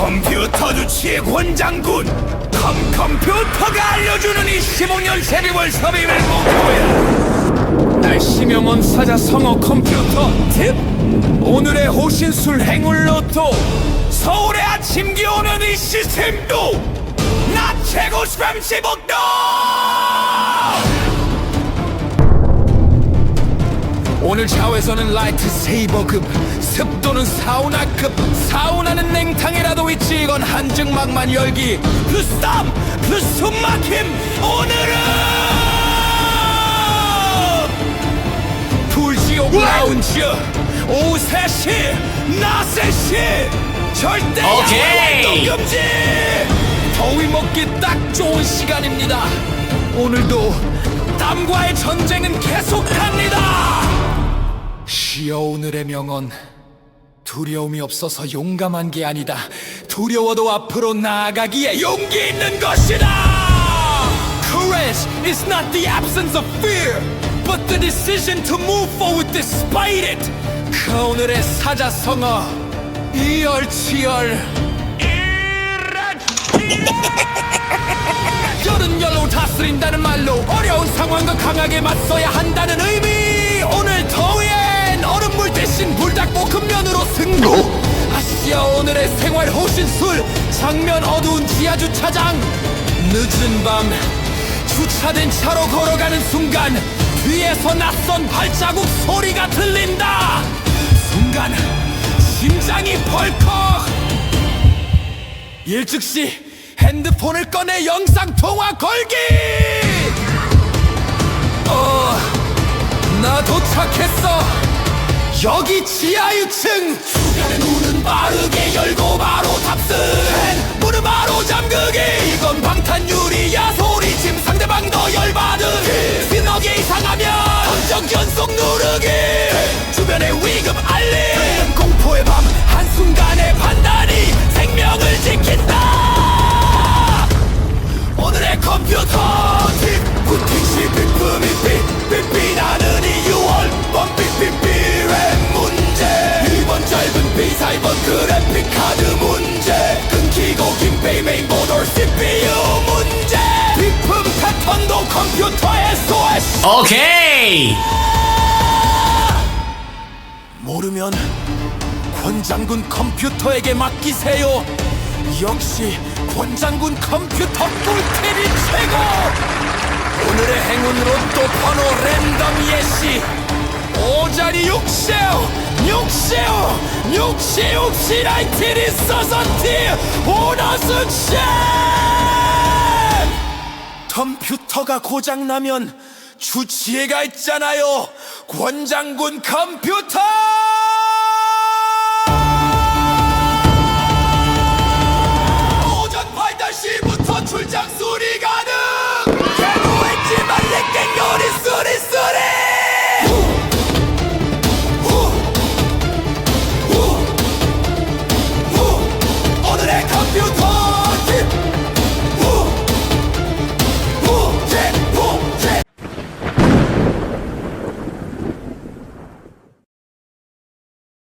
컴퓨터 주치의 권장군. 컴 컴퓨터가 알려주는 이 15년 세비월 섭입을 목표야 날 심영원 사자 성어 컴퓨터 팁 오늘의 호신술 행운 로또 서울의 아침 기오는 이 시스템도 나 최고 35도 오늘 샤워에서는 라이트 세이버급 습도는 사우나급. 사우나는 냉탕이라도 있지. 이건 한증막만 열기. 플러스 땀 플러스 숨막힘 오늘은 불지옥 라운지 오후 3시 낮 3시. 절대 야외. 활동 금지. 더위 먹기 딱 좋은 시간입니다. 오늘도 땀과의 전쟁은 계속합니다 쉬어 오늘의 명언. 두려움이 없어서 용감한 게 아니다. 두려워도 앞으로 나아가기에 용기 있는 것이다! Courage is not the absence of fear but the decision to move forward despite it. 그 오늘의 사자성어 이열치열. 열은 열로 다스린다는 말로 어려운 상황과 강하게 맞서야 한다는 의미 호신술 장면 어두운 지하 주차장 늦은 밤 주차된 차로 걸어가는 순간 뒤에서 낯선 발자국 소리가 들린다 순간 심장이 벌컥 일즉시 핸드폰을 꺼내 영상 통화 걸기. 어, 나 도착했어. 여기 지하 6층. 주변의 문은 빠르게 열고 바로 탑승. 문은 바로 잠그기. 이건 방탄유리야 소리침 상대방 너 열받은. 신호기 이상하면 감정 연속 누르기. 주변의 위 오케이 모르면 권장군 컴퓨터에게 맡기세요. 역시 권장군 컴퓨터 꿀팁이 최고. 오늘의 행운으로 또 번호 랜덤 예시. 오자리 육세오, 육세오, 육시 라이트리 서서티 챔. 컴퓨터가 고장나면 주치의가 있잖아요. 권장군 컴퓨터!